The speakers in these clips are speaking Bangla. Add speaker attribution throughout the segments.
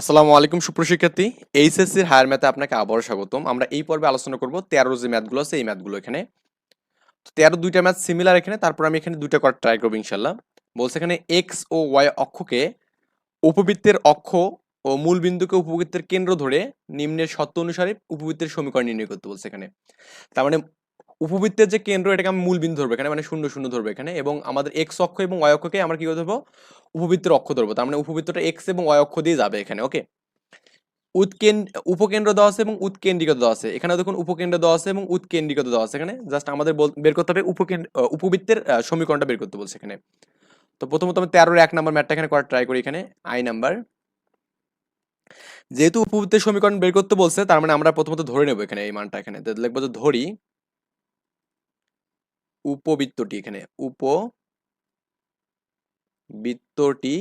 Speaker 1: আসসালামু আলাইকুম সুপ্রশিক্ষার্থী এইচএসসির হায়ার ম্যাথে আপনাকে আবারও স্বাগতম। আমরা এই পর্বে আলোচনা করব তেরো যে ম্যাথগুলো আছে, এই ম্যাথগুলো এখানে। তো তেরো দুইটা ম্যাথ সিমিলার এখানে, তারপর আমি এখানে দুইটা করার ট্রাই করব ইনশাল্লাহ বলছে এখানে এক্স ও ওয়াই অক্ষকে উপবৃত্তের অক্ষ ও মূল বিন্দুকে উপবৃত্তের কেন্দ্র ধরে নিম্নের শর্ত অনুসারে উপবৃত্তের সমীকরণ নির্ণয় করতে বলছে এখানে। তার মানে উপবৃত্তের যে কেন্দ্র, এটাকে আমি মূল বিন্দু ধরবো এখানে মানে শূন্য শূন্য ধরবো এখানে, এবং আমাদের এক্স অক্ষ এবং ওয়াই অক্ষকে আমরা কি ধরবো? উপবৃত্তের অক্ষ ধরবো। তার মানে উপবৃত্তটা এক্স এবং ওয়াই অক্ষ দিয়ে যাবে এখানে ওকে উৎকেন্দ্র উপকেন্দ্র দেওয়া আছে এবং উৎকেন্দ্রিকতা দেওয়া আছে। এখানে দেখুন উপকেন্দ্র দেওয়া আছে এবং উৎকেন্দ্রিকতা দেওয়া আছে এখানে। জাস্ট আমাদের বের করতে হবে উপকেন্দ্র উপবৃত্তের সমীকরণটা বের করতে বলছে এখানে। তো প্রথমত আমি তেরোর এক নাম্বার ম্যাটটা এখানে করার ট্রাই করি এখানে আই নাম্বার যেহেতু উপবৃত্তের সমীকরণ বের করতে বলছে, তার মানে আমরা প্রথমত ধরে নেব এখানে এই মানটা এখানে। লিখব যে ধরি উপবৃত্তটি এখানে উপ উপবৃত্তটি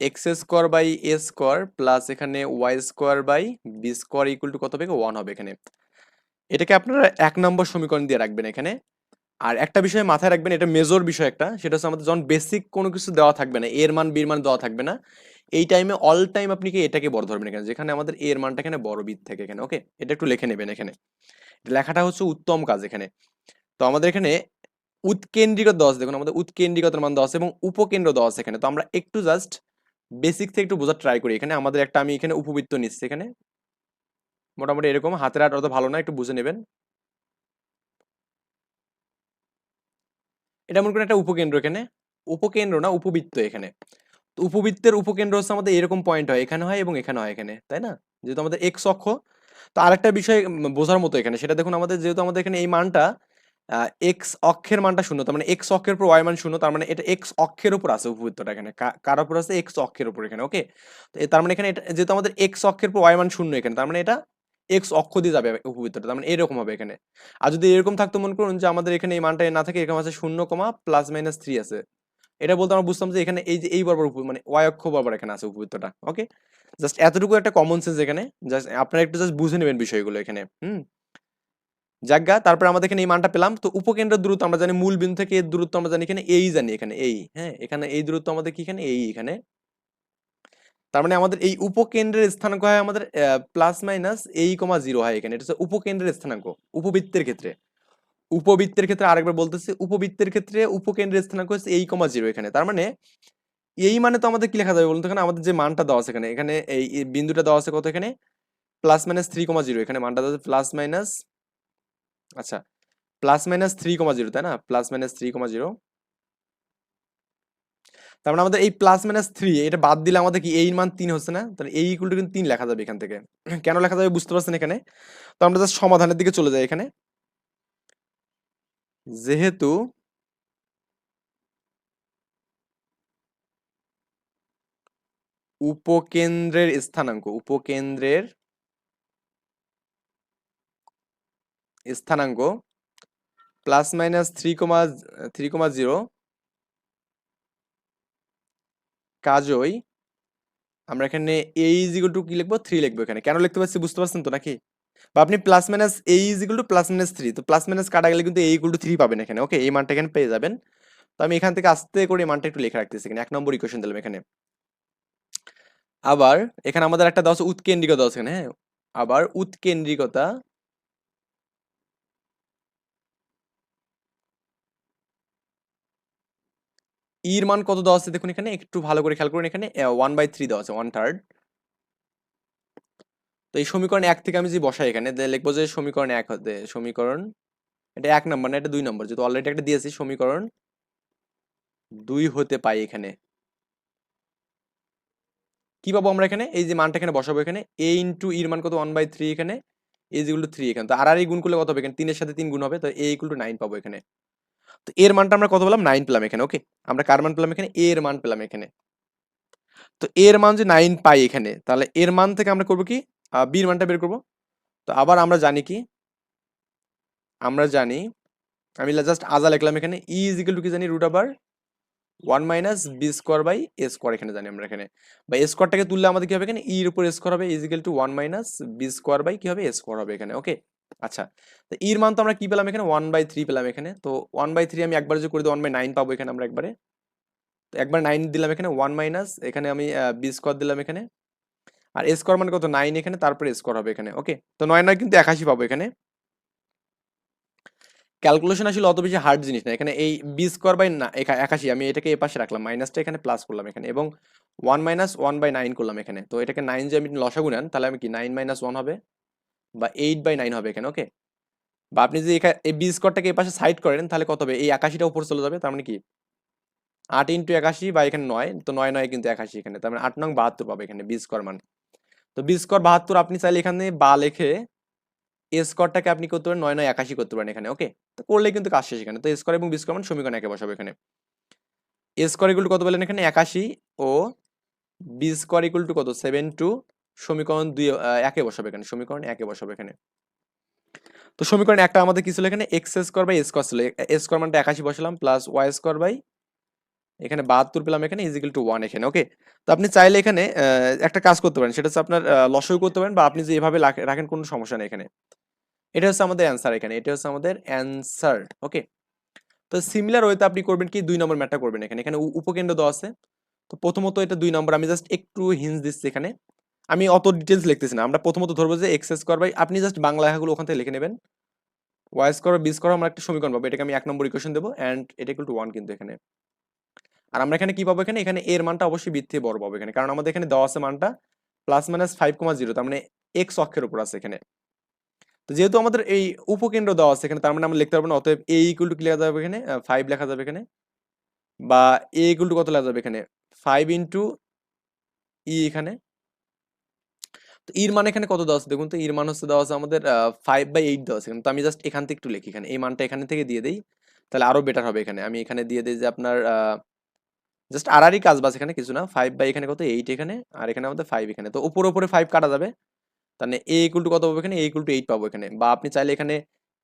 Speaker 1: X square by A square plus এখানে Y square by B square equal to কত হবে? ওয়ান হবে এখানে। এটাকে আপনারা এক নম্বর সমীকরণ দিয়ে রাখবেন এখানে। আর একটা বিষয় মাথায় রাখবেন, এটা মেজর বিষয় একটা, সেটা হচ্ছে আমাদের যখন বেসিক কোনো কিছু দেওয়া থাকবে না এর মান বির মান দেওয়া থাকবে না এই টাইমে অল টাইম আপনি কি এটাকে বড় ধরবেন এখানে? যেখানে আমাদের এর মানটা এখানে বড় বিট থাকে এখানে ওকে এটা একটু লিখে নেবেন এখানে। লেখাটা হচ্ছে উত্তম কাজ এখানে। তো আমাদের এখানে উৎকেন্দ্রিকত দেওয়া আছে দেখুন আমাদের উৎকেন্দ্রিকতার মান আছে এবং উপকেন্দ্র আছে এখানে। তো আমরা একটু জাস্ট বেসিক থেকে একটু বোঝার ট্রাই করি। এখানে আমাদের একটা আমি এখানে উপবৃত্ত নিচ্ছি এখানে। মোটামুটি এরকম, হাতের হাত অত ভালো না, একটু বুঝে নেবেন। এটা মনে করেন একটা উপকেন্দ্র এখানে। উপকেন্দ্র না, উপবৃত্ত এখানে। উপবৃত্তের উপকেন্দ্র হচ্ছে আমাদের এরকম পয়েন্ট হয়, এখানে হয় এবং এখানে হয় এখানে, তাই না? যেহেতু আমাদের এক্স অক্ষ, তো আরেকটা বিষয় বোঝার মতো এখানে, সেটা দেখুন আমাদের যেহেতু আমাদের এখানে এই মানটা এক্স অক্ষের মানটা শূন্য, তার মানে এক্স অক্ষের উপর ওয়াই মান শূন্য, তার মানে এটা এক্স অক্ষের উপর আছে উপবৃত্তটা এখানে কার উপর আছে? এক্স অক্ষের উপর এখানে ওকে তো তার মানে এখানে এটা, যেহেতু আমাদের এক্স অক্ষের উপর ওয়াই মান শূন্য এখানে, তার মানে এটা এক্স অক্ষ দিয়ে যাবে উপবৃত্তটা, তার মানে এরকম হবে এখানে। আর যদি এরকম থাকতো মনে করুন যে আমাদের এখানে এই মানটা না থাকে, এরকম আছে শূন্য কমা প্লাস মাইনাস থ্রি আছে। এটা বলতে আমরা বুঝতাম যে এখানে এই যে এই বরাবর মানে ওয়াই অক্ষ বরাবর এখানে আছে উপবৃত্তটা ওকে জাস্ট এতটুকু একটা কমন সেন্স এখানে জাস্ট আপনারা একটু জাস্ট বুঝে নেবেন বিষয়গুলো এখানে, হুম? জায়গা তারপরে আমাদের এখানে এই মানটা পেলাম। তো উপকেন্দ্রের দূরত্ব আমরা জানি, মূল বিন্দু থেকে এর দূরত্ব আমরা জানি এখানে এই জানি এখানে এই হ্যাঁ? এখানে এই দূরত্ব আমাদের কি এখানে? এই এখানে। তার মানে আমাদের এই উপকেন্দ্রের স্থানাঙ্ক হয় আমাদের প্লাস মাইনাস এই কমা জিরো হয় এখানে। এটা হচ্ছে উপকেন্দ্রের স্থানাঙ্ক, উপবৃত্তের ক্ষেত্রে। উপবৃত্তের ক্ষেত্রে আরেকবার বলতেছি, উপবৃত্তের ক্ষেত্রে উপকেন্দ্রের স্থানাঙ্ক হচ্ছে এই কমা জিরো এখানে। তার মানে এই মানে তো আমাদের কি লেখা যাবে বলুন তো এখানে? আমাদের যে মানটা দেওয়া আছে এখানে এখানে এই বিন্দুটা দেওয়া আছে কত এখানে? Plus minus three comma zero এখানে মানটা দেওয়া আছে প্লাস মাইনাস আচ্ছা plus minus three comma zero তাই না? Plus minus three comma zero তার মানে আমাদের এই প্লাস মাইনাস থ্রি এটা বাদ দিলে আমাদের কি এই মান তিন হচ্ছে না? তাহলে এই ইকুয়াল টু কিন্তু তিন লেখা যাবে এখান থেকে। কেন লেখা যাবে বুঝতে পারছেন এখানে? তো আমরা সমাধানের দিকে চলে যাই এখানে। যেহেতু উপকেন্দ্রের স্থানাঙ্ক উপকেন্দ্রের স্থানাঙ্ক plus minus three comma three comma zero কাজই আমরা এখানে এই টু কি লিখব? থ্রি লিখব এখানে। কেন লিখতে পারছি বুঝতে পারছেন তো নাকি? বা আপনি plus minus A is equal to plus minus three তো প্লাস মাইনাস কাটা গেলে কিন্তু এ ইকুয়াল টু থ্রি পাবেন এখানে ওকে এই মানটা এখানে পেয়ে যাবেন। তো আমি এখান থেকে আস্তে করে এই মানটা একটু লেখা রাখতেছি এখানে, এক নম্বর ইকুয়েশন দিলাম এখানে। আবার এখানে আমাদের একটা দেওয়া আছে উৎকেন্দ্রিকতা আছে এখানে হ্যাঁ? আবার উৎকেন্দ্রিকতা ইর মান কত দেওয়া আছে দেখুন এখানে, একটু ভালো করে খেয়াল করুন এখানে ওয়ান বাই থ্রি দেওয়া আছে ওয়ান থার্ড তো এই সমীকরণ এক থেকে আমি যদি বসাই এখানে লিখব যে সমীকরণ এক হতে, সমীকরণ এটা এক নম্বর না, এটা দুই নম্বর। যেহেতু অলরেডি একটা দিয়েছি, সমীকরণ দুই হতে পাই এখানে। কি পাবো আমরা এখানে? এই যে মানটা এখানে বসাবো এখানে এ ইন্টু ইর মান কত? ওয়ান বাই থ্রি এখানে এজ ইকুয়াল টু থ্রি এখানে। তো আর আর এই গুণ করলে কত হবে এখানে? তিনের সাথে তিন গুণ হবে, তো এ ইকুয়াল টু নাইন পাবো এখানে। তো এর মানটা আমরা কত পেলাম? নাইন পেলাম এখানে ওকে আমরা কার মান পেলাম এখানে? এ এর মান পেলাম এখানে। তো এর মান যে নাইন পাই এখানে, তাহলে এর মান থেকে আমরা করব কি? বির মানটা বের করব। তো আবার আমরা জানি কি? আমরা জানি, আমি জাস্ট আজা লিখলাম এখানে ই ইজ ইকুয়াল টু কি জানি? রুট আবার one minus B square by A square এখানে জানি আমরা এখানে। বা এ স্কোয়ারটাকে তুললে আমাদের কি হবে এখানে? ইর উপর স্কোয়ার হবে is equal to one minus B square by কি হবে? এ স্কোয়ার হবে এখানে ওকে আচ্ছা তো ইর মান তো আমরা কি পেলাম এখানে? ওয়ান বাই থ্রি পেলাম এখানে। তো ওয়ান বাই থ্রি আমি একবার যে করে দিই ওয়ান বাই নাইন পাবো এখানে আমরা একবারে। তো একবার নাইন দিলাম এখানে ওয়ান মাইনাস এখানে আমি বি স্কোয়ার দিলাম এখানে। আর এ স্কোয়ার মানে কত? নাইন এখানে, তারপরে স্কোয়ার হবে এখানে ওকে তো নয় নয় কিন্তু একাশি পাবো এখানে। ক্যালকুলেশন আসলে অত বেশি হার্ড জিনিস না, এখানে এই বি স্কোয়ার বাই না একাশি, আমি এটাকে এ পাশে রাখলাম মাইনাসটা এখানে প্লাস করলাম এখানে, এবং one minus one by nine করলাম এখানে, তো এটাকে নাইন যে আমি লসাগু নেন, তাহলে আমি কি নাইন মাইনাস ওয়ান হবে? বা এইট বাই নাইন হবে এখানে ওকে বা আপনি যদি এই বি স্কোয়ারটাকে এই পাশে সাইড করেন, তাহলে কত হবে? এই একাশিটা উপর চলে যাবে, তার মানে কি? আট ইন্টু একাশি বা এখানে নয়, তো নয় নয় কিন্তু একাশি এখানে, তার মানে আট নং বাহাত্তর পাবে এখানে বি স্কোয়ার মান। তো বি স্কোয়ার বাহাত্তর আপনি চাইলে এখানে বা লেখে এ স্কোয়ারটাকে আপনি করতে পারেন, নয় নয়, একাশি করতে পারেন এখানে ওকে তো করলে কিন্তু কাজ শেষ এখানে। তো এ স্কোয়ার এবং বি স্কোয়ার মান সমীকরণ একে বসাবে এখানে। এ স্কোয়ার ইকুয়াল টু কত বলেন এখানে? একাশি। ও বি স্কোয়ার ইকুয়াল টু কত? সেভেন টু সমীকরণ দুই একে বসাবে এখানে, সমীকরণ একে বসাবে এখানে। তো সমীকরণ একটা আমাদের কি ছিল এখানে? এক্স স্কোয়ার বাই স্কোয়ার ছিল। স্কোয়ার মানটা একাশি বসালাম প্লাস ওয়াই স্কোয়ার বাই এখানে বাহাত্তর পেলাম, এখানে ইজিক্যাল টু ওয়ান এখানে ওকে তো আপনি চাইলে এখানে একটা কাজ করতে পারেন, সেটা হচ্ছে আপনার লসই করতে পারেন বা আপনি যে এভাবে রাখেন কোনো সমস্যা নেই এখানে। এটা হচ্ছে আমাদের অ্যান্সার এখানে, এটা হচ্ছে আমাদের অ্যান্সার ওকে তো সিমিলার ওয়েতে আপনি করবেন কি, দুই নম্বর ম্যাটটা করবেন এখানে এখানে উপকেন্দ্র দেওয়া আছে। তো প্রথমত এটা দুই নম্বর, আমি জাস্ট একটু হিন্স দিচ্ছি এখানে। আমি অত ডিটেলস লিখতেছি না, আমরা প্রথমত ধরবো যে এক্স স্কোয়ার বাই আপনি জাস্ট বাংলা লেখাগুলো ওখান থেকে লিখে নেবেন। ওয়াই স্কোয়ার বি স্কোয়ার আমরা একটা সমীকরণ পাবো, এটাকে আমি এক নম্বর ইকুয়েশন দেবো অ্যান্ড এটা ইকুয়াল টু ওয়ান কিন্তু এখানে। আর আমরা এখানে কি পাবো এখানে? এখানে এর মানটা অবশ্যই বৃদ্ধি বড় পাবো এখানে। কারণ আমাদের এখানে দেওয়া আছে মানটা plus minus five comma zero তার মানে এক্স অক্ষের উপর আছে এখানে। তো যেহেতু আমাদের এই উপকেন্দ্র দেওয়া আছে এখানে, তার মানে আমরা লিখতে পারব না, অতএব এ ইকুয়াল টু কি লেখা যাবে এখানে ফাইভ লেখা যাবে এখানে, বা এ ইকুয়াল টু কত লেখা যাবে এখানে? ফাইভ ইন্টু ই এখানে। তো ইর মান এখানে কত দেওয়া আছে? দেখুন তো ইর মান হচ্ছে দেওয়া আছে আমাদের ফাইভ বাই এইট দেওয়া আছে। তো আমি জাস্ট এখান থেকে একটু লিখি এখানে। এই মানটা এখানে থেকে দিয়ে দিই, তাহলে আরও বেটার হবে এখানে। আমি এখানে দিয়ে দিই যে আপনার জাস্ট আড়ারই কাজ বাস এখানে কিছু না। ফাইভ বাই এখানে কত? এইট এখানে, আর এখানে আমাদের ফাইভ এখানে। তো উপরে উপরে ফাইভ কাটা যাবে। তাহলে এ ইকুয়াল টু কত পাবো এখানে? এ ইকুয়াল টু এইট পাবো এখানে। বা আপনি চাইলে এখানে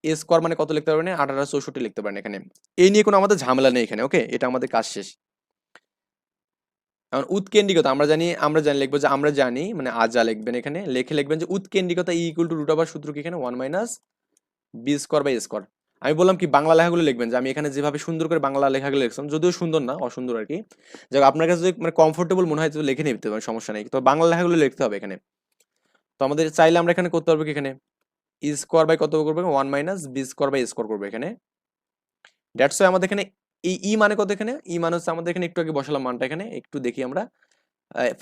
Speaker 1: এ স্কোয়ার মানে কত লিখতে পারবেন? আঠারো চৌষট্টি লিখতে পারেন এখানে। এই নিয়ে কোনো আমাদের ঝামেলা নেই এখানে ওকে এটা আমাদের কাজ শেষ। এখন উৎকেন্দ্রিকতা, আমরা জানি আমরা জানি, লিখব যে আমরা জানি মানে আজা লিখবেন এখানে, লেখে লিখবেন যে উৎকেন্দ্রিকতা E equal to root over সূত্র কি এখানে? One minus B square by square আমি বললাম কি, বাংলা লেখাগুলো লিখবেন, যে আমি এখানে যেভাবে সুন্দর করে বাংলা লেখাগুলো লিখছিলাম যদিও সুন্দর না, অসুন্দর আর কি। যাক, আপনার কাছে যদি মানে কমফোর্টেবল মনে হয়, তো লিখে নিতে পারেন, সমস্যা নেই। তো বাংলা লেখাগুলো লিখতে হবে এখানে। তো আমাদের চাইলে আমরা এখানে করতে পারব কি এখানে? ই স্কোয়ার বাই কত করব one minus B square by square করব এখানে। দ্যাটস আমাদের এখানে এই ই মানে কত এখানে? ই মানে হচ্ছে আমাদের এখানে একটু আগে বসালাম মানটা এখানে, একটু দেখি আমরা।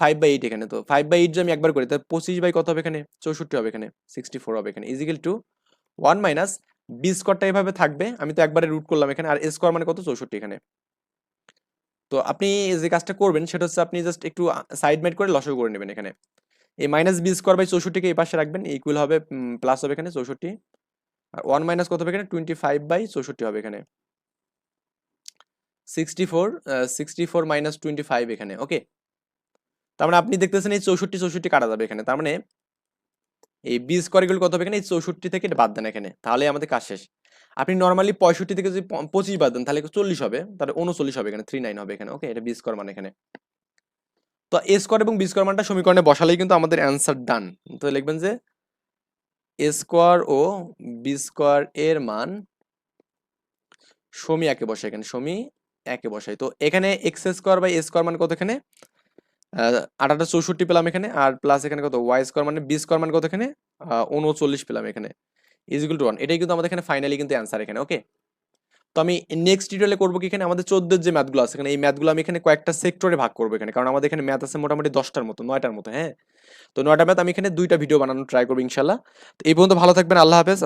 Speaker 1: ফাইভ বাই এইট এখানে তো। ফাইভ বাই এইট যে আমি একবার করি, তাহলে পঁচিশ বাই কত হবে এখানে? চৌষট্টি হবে এখানে সিক্সটি ফোর হবে এখানে। Is equal to one minus B স্কোয়ারটা এভাবে থাকবে, আমি তো একবারে রুট করলাম এখানে, আর স্কোয়ার মানে কত? চৌষট্টি এখানে। তো আপনি যে কাজটা করবেন, সেটা হচ্ছে আপনি জাস্ট একটু সাইড মাইড করে লসও করে নেবেন এখানে। এই মাইনাস বি স্কোয়ার বাই চৌষট্টিকে এই পাশে রাখবেন ইকুয়াল হবে প্লাস হবে এখানে চৌষট্টি। আর ওয়ান মাইনাস কত হবে এখানে? টোয়েন্টি ফাইভ বাই চৌষট্টি হবে এখানে। Sixty four sixty four minus twenty five এখানে ওকে তার মানে আপনি দেখতেছেন এই চৌষট্টি চৌষট্টি কাটা যাবে এখানে। তার মানে এই বি স্কোয়ার কত হবে এখানে? এই চৌষট্টি থেকে এটা বাদ দেন এখানে তাহলে আমাদের কাজ শেষ। আপনি নর্মালি পঁয়ষট্টি থেকে যদি পঁচিশ বাদ দেন, তাহলে চল্লিশ হবে, তাহলে উনচল্লিশ হবে এখানে থ্রি নাইন হবে এখানে ওকে এটা বি স্কোয়ার মানে এখানে। তো এ স্কোয়ার এবং বি স্কোয়ার মানটা সমীকরণে বসালেই কিন্তু আমাদের অ্যান্সার ডান তো লিখবেন যে, এ স্কোয়ার ও বি স্কোয়ার এর মান সমী একে বসে এখানে, সমী একে বসাই তো এখানে X square by A square মান কত এখানে? আঠারো চৌষট্টি পেলাম এখানে, আর প্লাস এখানে কত? ওয়াই স্কোয়ার মানে বি স্কোয়ার মান কত এখানে? উনচল্লিশ পেলাম এখানে। ইজিকুল টু ওয়ান এটাই কিন্তু আমাদের এখানে ফাইনালি কিন্তু অ্যান্সার এখানে ওকে তো আমি নেক্সট টিউটোরিয়ালে করব কি এখানে? আমাদের চোদ্দের যে ম্যাথগুলো আছে এখানে, এই ম্যাথগুলো আমি এখানে কয়েকটা সেক্টরে ভাগ করব এখানে, কারণ আমাদের এখানে ম্যাথ আছে মোটামুটি দশটার মতো, নয়টার মতো হ্যাঁ? তো নয়টা ম্যাথ আমি এখানে দুইটা ভিডিও বানানোর ট্রাই করব ইনশাল্লাহ তো এই পর্যন্ত ভালো থাকবেন, আল্লাহ হাফেজ